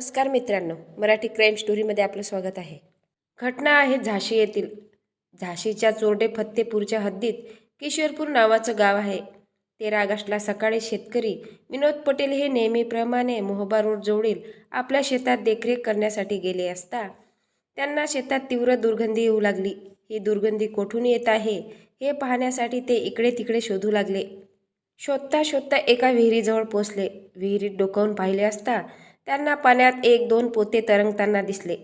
नमस्कार मित्रांनो मराठी क्राईम स्टोरीमध्ये आपलं स्वागत आहे. घटना आहे झाशी येथील. झाशीच्या चोरडे फत्तेपूरच्या हद्दीत किशोरपूर नावाचं गाव आहे. तेरा ऑगस्टला सकाळी शेतकरी विनोद पटेल हे नेहमीप्रमाणे मोहबा रोड जवळील आपल्या शेतात देखरेख करण्यासाठी गेले असता त्यांना शेतात तीव्र दुर्गंधी येऊ लागली. ही दुर्गंधी कोठून येत आहे हे पाहण्यासाठी ते इकडे तिकडे शोधू लागले. शोधता शोधता एका विहिरीजवळ पोचले. विहिरीत डोकावून पाहिले असता त्यांना पाण्यात एक दोन पोते तरंगताना दिसले.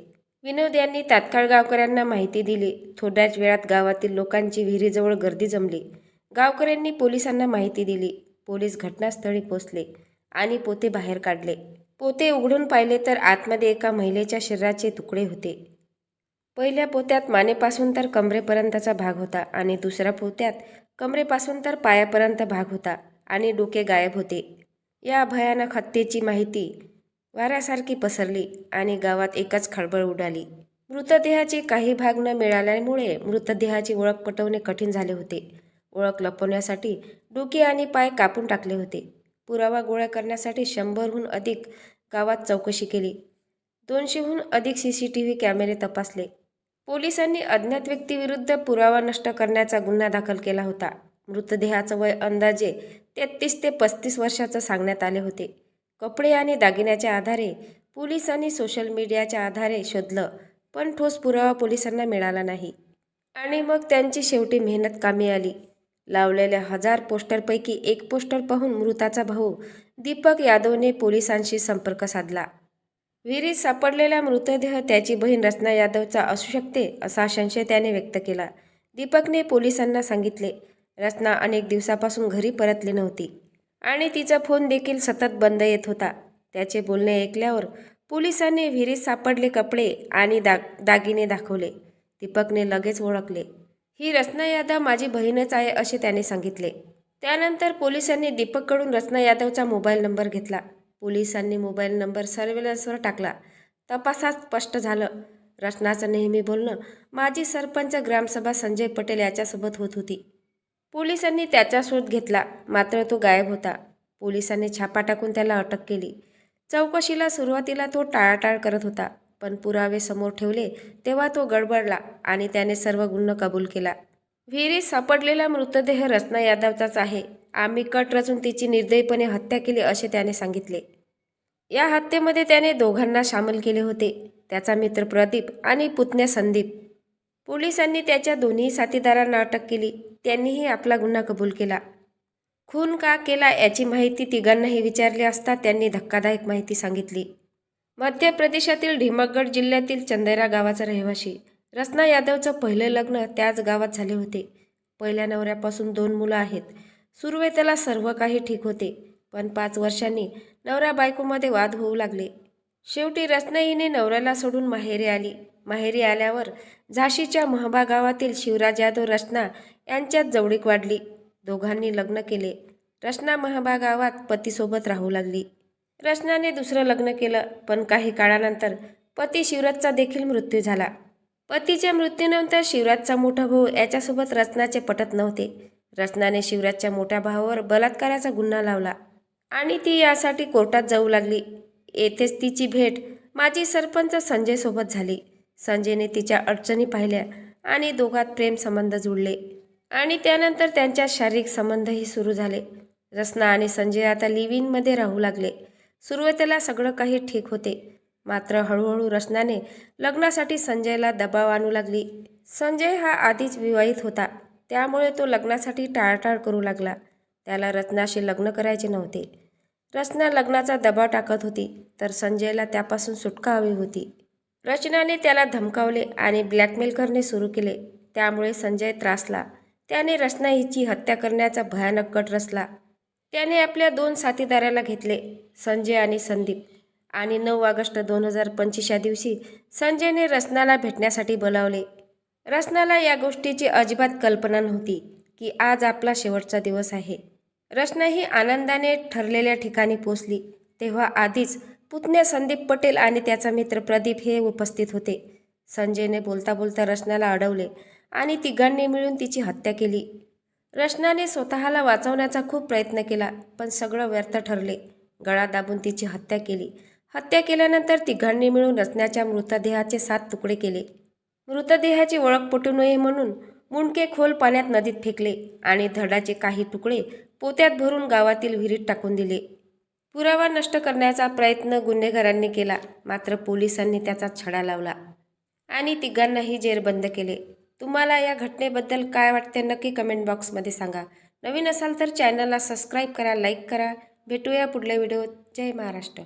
विनोद यांनी तात्काळ गावकऱ्यांना माहिती दिली. थोड्याच वेळात गावातील लोकांची विहिरीजवळ गर्दी जमली. गावकऱ्यांनी पोलिसांना माहिती दिली. पोलीस घटनास्थळी पोचले आणि पोते बाहेर काढले. पोते उघडून पाहिले तर आतमध्ये एका महिलेच्या शरीराचे तुकडे होते. पहिल्या पोत्यात मानेपासून तर कमरेपर्यंतचा भाग होता आणि दुसऱ्या पोत्यात कमरेपासून तर पायापर्यंत भाग होता आणि डोके गायब होते. या भयानक हत्येची माहिती वाऱ्यासारखी पसरली आणि गावात एकच खळबळ उडाली. मृतदेहाचे काही भाग न मिळाल्यामुळे मृतदेहाची ओळख पटवणे कठीण झाले होते. ओळख लपवण्यासाठी डोके आणि पाय कापून टाकले होते. पुरावा गोळा करण्यासाठी शंभरहून अधिक गावात चौकशी केली. दोनशेहून अधिक सी सी टी व्ही कॅमेरे तपासले. पोलिसांनी अज्ञात व्यक्तीविरुद्ध पुरावा नष्ट करण्याचा गुन्हा दाखल केला होता. मृतदेहाचं वय अंदाजे तेहतीस ते पस्तीस वर्षाचं सांगण्यात आले होते. कपडे आणि दागिन्याच्या आधारे पोलिसांनी सोशल मीडियाच्या आधारे शोधलं पण ठोस पुरावा पोलिसांना मिळाला नाही. आणि मग त्यांची शेवटी मेहनत कामी आली. लावलेल्या हजार पोस्टरपैकी एक पोस्टर पाहून मृताचा भाऊ दीपक यादवने पोलिसांशी संपर्क साधला. विहिरीत सापडलेला मृतदेह त्याची बहीण रचना यादवचा असू शकते असा संशय त्याने व्यक्त केला. दीपकने पोलिसांना सांगितले रचना अनेक दिवसापासून घरी परतली नव्हती. आणि तिचा फोन देखील सतत बंद येत होता. त्याचे बोलणे ऐकल्यावर पोलिसांनी विहिरीत सापडले कपडे आणि दाग दागिने दाखवले. दीपकने लगेच ओळखले. ही रचना यादव माझी बहीणच आहे असे त्याने सांगितले. त्यानंतर पोलिसांनी दीपककडून रचना यादवचा मोबाईल नंबर घेतला. पोलिसांनी मोबाईल नंबर सर्वेलन्सवर टाकला. तपासात स्पष्ट झालं. रचनाचं नेहमी बोलणं माजी सरपंच ग्रामसभा संजय पटेल याच्यासोबत होत होती. पोलिसांनी त्याचा शोध घेतला. मात्र तो गायब होता. पोलिसांनी छापा टाकून त्याला अटक केली. चौकशीला सुरुवातीला तो टाळाटाळ करत होता पण पुरावे समोर ठेवले तेव्हा तो गडबडला आणि त्याने सर्व गुन्हा कबूल केला. विहिरीत सापडलेला मृतदेह रचना यादवचाच आहे. आम्ही कट रचून तिची निर्दयीपणे हत्या केली असे त्याने सांगितले. या हत्येमध्ये त्याने दोघांना सामील केले होते. त्याचा मित्र प्रदीप आणि पुतण्या संदीप. पोलिसांनी त्याच्या दोन्ही साथीदारांना अटक केली. त्यांनीही आपला गुन्हा कबूल केला. खून का केला याची माहिती तिघांनाही विचारली असता त्यांनी धक्कादायक माहिती सांगितली. मध्य प्रदेशातील ढिमगड जिल्ह्यातील चंदेरा गावाचा रहिवासी रसना यादवचं पहिलं लग्न त्याच गावात झाले होते. पहिल्या नवऱ्यापासून दोन मुलं आहेत. सुरुवातीला सर्व काही ठीक होते. पण पाच वर्षांनी नवरा बायकोमध्ये वाद होऊ लागले. शेवटी रचना हिने नवऱ्याला सोडून माहेरी आली. माहेरी आल्यावर झाशीच्या महाभागावातील शिवराज यादव रचना यांच्यात जवळीक वाढली. दोघांनी लग्न केले. रचना महाभागावात गावात पतीसोबत राहू लागली. रचनाने दुसरं लग्न केलं पण काही काळानंतर पती शिवराजचा देखील मृत्यू झाला. पतीच्या मृत्यूनंतर शिवराजचा मोठा भाऊ याच्यासोबत रचनाचे पटत नव्हते. रचनाने शिवराजच्या मोठ्या भावावर बलात्काराचा गुन्हा लावला आणि ती यासाठी कोर्टात जाऊ लागली. येथेच तिची भेट माजी सरपंच संजयसोबत झाली. संजयने तिच्या अडचणी पाहिल्या आणि दोघात प्रेम संबंध जुळले. आणि त्यानंतर त्यांच्या शारीरिक संबंधही सुरू झाले. रचना आणि संजय आता लिव्ह इनमध्ये राहू लागले. सुरुवातीला सगळं काही ठीक होते. मात्र हळूहळू रचनाने लग्नासाठी संजयला दबाव आणू लागली. संजय हा आधीच विवाहित होता. त्यामुळे तो लग्नासाठी टाळाटाळ करू लागला. त्याला रत्नाशी लग्न करायचे नव्हते. रचना लग्नाचा दबाव टाकत होती तर संजयला त्यापासून सुटका हवी होती. रचनाने त्याला धमकावले आणि ब्लॅकमेल करणे सुरू केले. त्यामुळे संजय त्रासला. त्याने रचना हिची हत्या करण्याचा भयानक कट रचला. त्याने आपल्या दोन साथीदाराला घेतले संजय आणि संदीप. आणि नऊ ऑगस्ट दोन हजार पंचवीस या दिवशी संजयने रचनाला भेटण्यासाठी बोलावले. रचनाला या गोष्टीची अजिबात कल्पना नव्हती की आज आपला शेवटचा दिवस आहे. रचना ही आनंदाने ठरलेल्या ठिकाणी पोचली तेव्हा आधीच पुतण्या संदीप पटेल आणि त्याचा मित्र प्रदीप हे उपस्थित होते. संजयने बोलता बोलता रचनाला अडवले आणि तिघांनी मिळून तिची हत्या केली. रचनाने स्वतःला वाचवण्याचा खूप प्रयत्न केला पण सगळं व्यर्थ ठरले. गळा दाबून तिची हत्या केली. हत्या केल्यानंतर तिघांनी मिळून रचनाच्या मृतदेहाचे सात तुकडे केले. मृतदेहाची ओळख पटू नये म्हणून मुंडके खोल पाण्यात नदीत फेकले आणि धडाचे काही तुकडे पोत्यात भरून गावातील विहिरीत टाकून दिले. पुरावा नष्ट करण्याचा प्रयत्न गुन्हेगारांनी केला. मात्र पोलिसांनी त्याचा छडा लावला आणि तिघांनाही जेरबंद केले. तुम्हाला या घटनेबद्दल काय वाटते नक्की कमेंट बॉक्समध्ये सांगा. नवीन असाल तर चॅनलला सबस्क्राईब करा लाईक करा. भेटूया पुढल्या व्हिडिओत जय महाराष्ट्र.